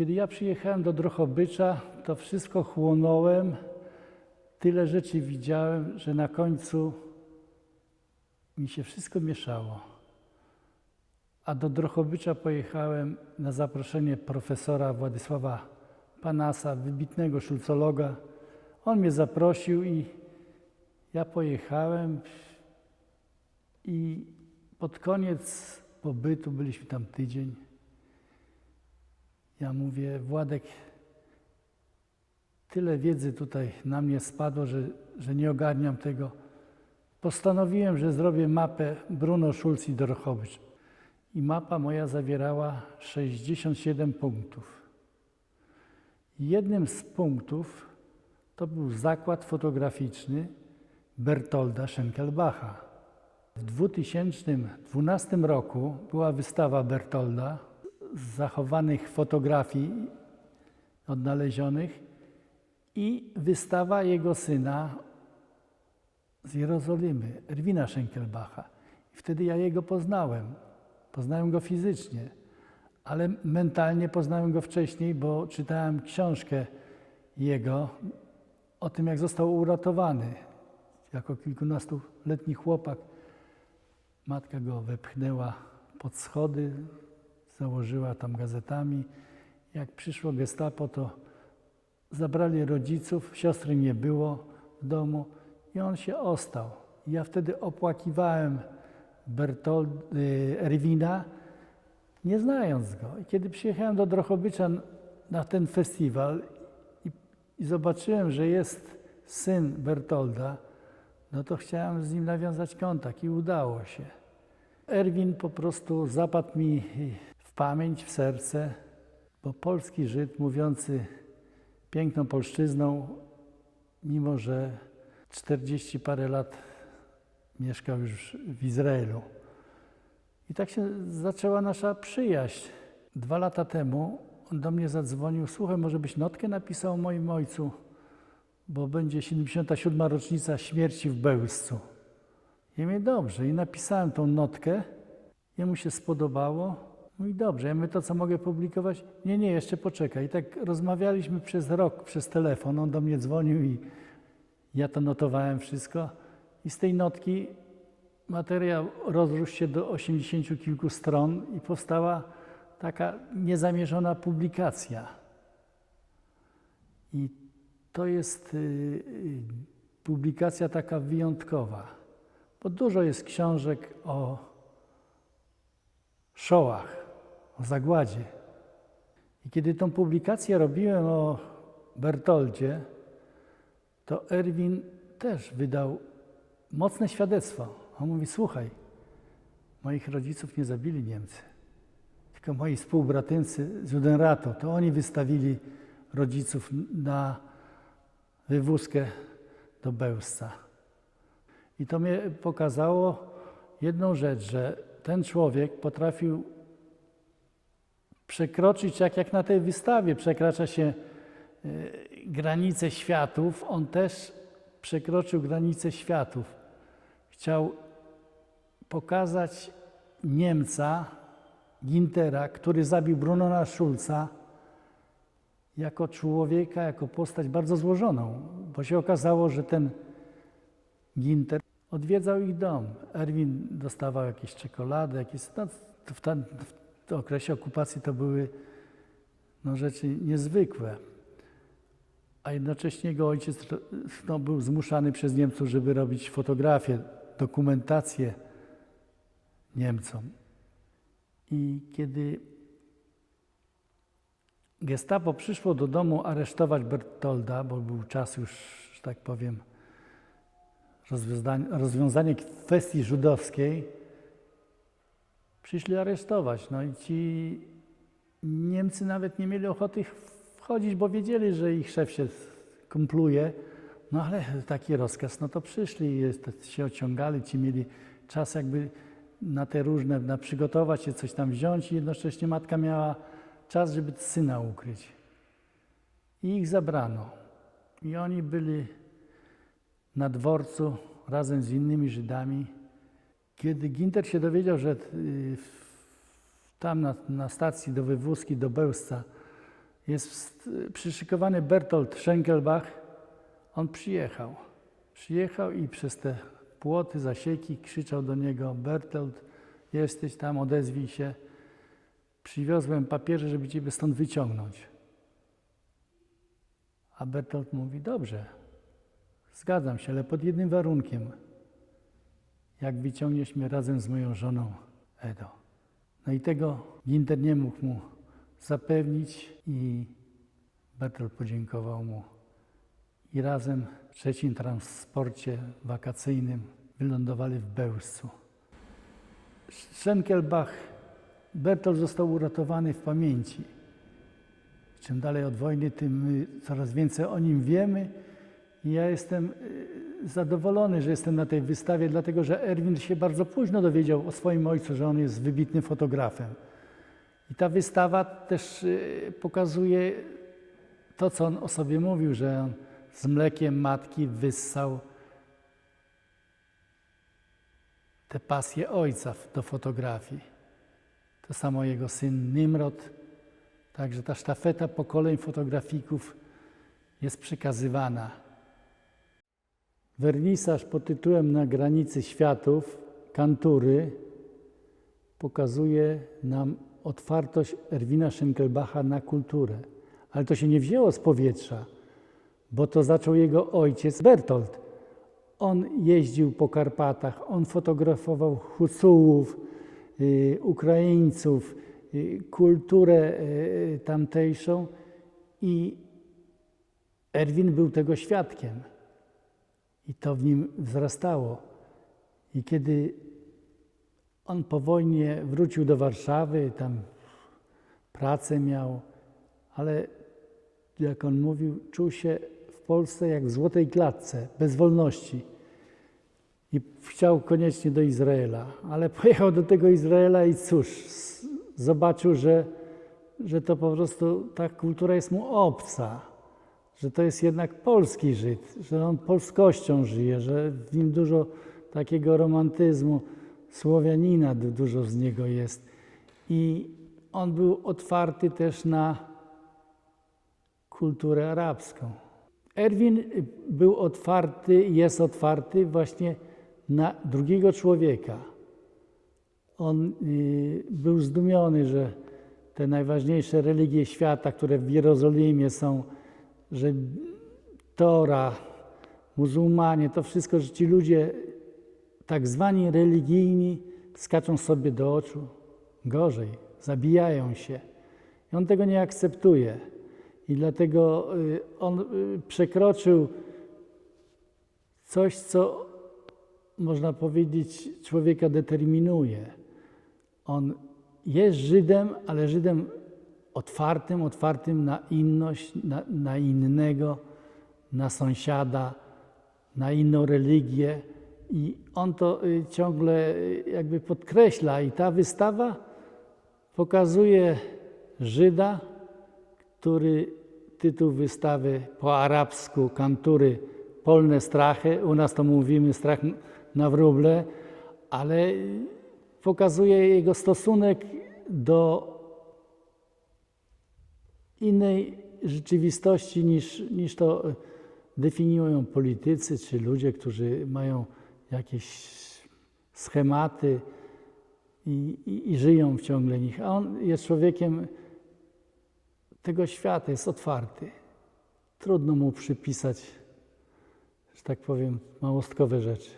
kiedy ja przyjechałem do Drochobycza, to wszystko chłonąłem, tyle rzeczy widziałem, że na końcu mi się wszystko mieszało. A do Drochobycza pojechałem na zaproszenie profesora Władysława Panasa, wybitnego szulcologa. On mnie zaprosił i ja pojechałem i pod koniec pobytu, byliśmy tam tydzień, ja mówię, Władek, tyle wiedzy tutaj na mnie spadło, że, że nie ogarniam tego. Postanowiłem, że zrobię mapę Bruno Schulz i Drochowicz. I mapa moja zawierała 67 punktów. Jednym z punktów to był zakład fotograficzny Bertolda Schenkelbacha. W 2012 roku była wystawa Bertolda z zachowanych fotografii odnalezionych i wystawa jego syna z Jerozolimy, Erwina Schenkelbacha. Wtedy ja jego poznałem. Poznałem go fizycznie, ale mentalnie poznałem go wcześniej, bo czytałem książkę jego o tym, jak został uratowany. Jako kilkunastoletni chłopak matka go wepchnęła pod schody, założyła tam gazetami. Jak przyszło gestapo, to zabrali rodziców, siostry nie było w domu i on się ostał. Ja wtedy opłakiwałem Bertold, y, Erwina, nie znając go. I kiedy przyjechałem do Drochobycza na ten festiwal i, i zobaczyłem, że jest syn Bertolda, no to chciałem z nim nawiązać kontakt i udało się. Erwin po prostu zapadł mi pamięć, w serce, bo polski Żyd mówiący piękną polszczyzną, mimo że 40 parę lat mieszkał już w Izraelu. I tak się zaczęła nasza przyjaźń. Dwa lata temu on do mnie zadzwonił, słuchaj, może byś notkę napisał o moim ojcu, bo będzie 77. rocznica śmierci w Bełżcu. Ja mówię, dobrze. I napisałem tą notkę. Jemu się spodobało. Mówi, dobrze. Ja mówię, to co mogę publikować? Nie, nie, jeszcze poczekaj. I tak rozmawialiśmy przez rok, przez telefon. On do mnie dzwonił i ja to notowałem wszystko. I z tej notki materiał rozrósł się do 80 kilku stron i powstała taka niezamierzona publikacja. I to jest y, y, publikacja taka wyjątkowa, bo dużo jest książek o szołach, o zagładzie. I kiedy tą publikację robiłem o Bertoldzie, to Erwin też wydał mocne świadectwo. On mówi, słuchaj, moich rodziców nie zabili Niemcy, tylko moi współbratymcy z Judenratu, to oni wystawili rodziców na wywózkę do Bełżca. I to mnie pokazało jedną rzecz, że ten człowiek potrafił przekroczyć, jak, jak na tej wystawie przekracza się e, granice światów, on też przekroczył granice światów. Chciał pokazać Niemca, Gintera, który zabił Brunona Schulza, jako człowieka, jako postać bardzo złożoną, bo się okazało, że ten Ginter odwiedzał ich dom. Erwin dostawał jakieś czekolady, jakieś, no, w, w tym okresie okupacji to były no, rzeczy niezwykłe. A jednocześnie jego ojciec no, był zmuszany przez Niemców, żeby robić fotografię, dokumentację Niemcom. I kiedy Gestapo przyszło do domu aresztować Bertolda, bo był czas już, że tak powiem, rozwiązanie, rozwiązanie kwestii żydowskiej. Przyszli aresztować. No i ci Niemcy nawet nie mieli ochoty wchodzić, bo wiedzieli, że ich szef się kumpluje. No ale taki rozkaz, no to przyszli, jest- się ociągali, ci mieli czas jakby na te różne, na przygotować się, coś tam wziąć i jednocześnie matka miała czas, żeby syna ukryć. I ich zabrano. I oni byli na dworcu razem z innymi Żydami. Kiedy Ginter się dowiedział, że y, tam na, na stacji do wywózki do Bełżca jest przyszykowany Bertolt Schenkelbach. On przyjechał. Przyjechał i przez te płoty, zasieki krzyczał do niego: Bertolt, jesteś tam, odezwij się. Przywiozłem papiery, żeby ciebie stąd wyciągnąć. A Bertolt mówi: Dobrze, zgadzam się, ale pod jednym warunkiem. Jak wyciągniesz mnie razem z moją żoną Edo. No i tego Ginter nie mógł mu zapewnić i Bertolt podziękował mu. I razem w trzecim transporcie wakacyjnym wylądowali w Bełżcu. Schenkelbach, Bertolt został uratowany w pamięci. Czym dalej od wojny, tym coraz więcej o nim wiemy. I ja jestem y, zadowolony, że jestem na tej wystawie, dlatego że Erwin się bardzo późno dowiedział o swoim ojcu, że on jest wybitnym fotografem. I ta wystawa też y, pokazuje to, co on o sobie mówił, że on z mlekiem matki wyssał tę pasję ojca do fotografii. To samo jego syn Nimrod. Także ta sztafeta pokoleń fotografików jest przekazywana. Wernisaż pod tytułem Na granicy światów, Kantury, pokazuje nam otwartość Erwina Schenkelbacha na kulturę. Ale to się nie wzięło z powietrza, bo to zaczął jego ojciec Bertolt. On jeździł po Karpatach, on fotografował Hucułów, y, Ukraińców, y, kulturę y, tamtejszą i Erwin był tego świadkiem. I to w nim wzrastało. I kiedy on po wojnie wrócił do Warszawy, tam pracę miał, ale jak on mówił, czuł się w Polsce jak w złotej klatce, bez wolności. I chciał koniecznie do Izraela, ale pojechał do tego Izraela i cóż, zobaczył, że, że to po prostu ta kultura jest mu obca, że to jest jednak polski Żyd, że on polskością żyje, że w nim dużo takiego romantyzmu, Słowianina du- dużo z niego jest. I on był otwarty też na kulturę arabską. Erwin y, był otwarty, jest otwarty właśnie na drugiego człowieka. On y, był zdumiony, że te najważniejsze religie świata, które w Jerozolimie są, że Tora, muzułmanie, to wszystko, że ci ludzie tak zwani religijni skaczą sobie do oczu. Gorzej, zabijają się. I on tego nie akceptuje. I dlatego y, on y, przekroczył coś, co można powiedzieć człowieka determinuje. On jest Żydem, ale Żydem otwartym, otwartym na inność, na, na innego, na sąsiada, na inną religię. I on to y, ciągle y, jakby podkreśla. I ta wystawa pokazuje Żyda, który tytuł wystawy po arabsku Kantury Polne strachy, u nas to mówimy strach na wróble, ale pokazuje jego stosunek do innej rzeczywistości niż, niż to definiują politycy czy ludzie, którzy mają jakieś schematy i, i, i żyją w ciągle nich. A on jest człowiekiem tego świata, jest otwarty. Trudno mu przypisać, że tak powiem, małostkowe rzeczy.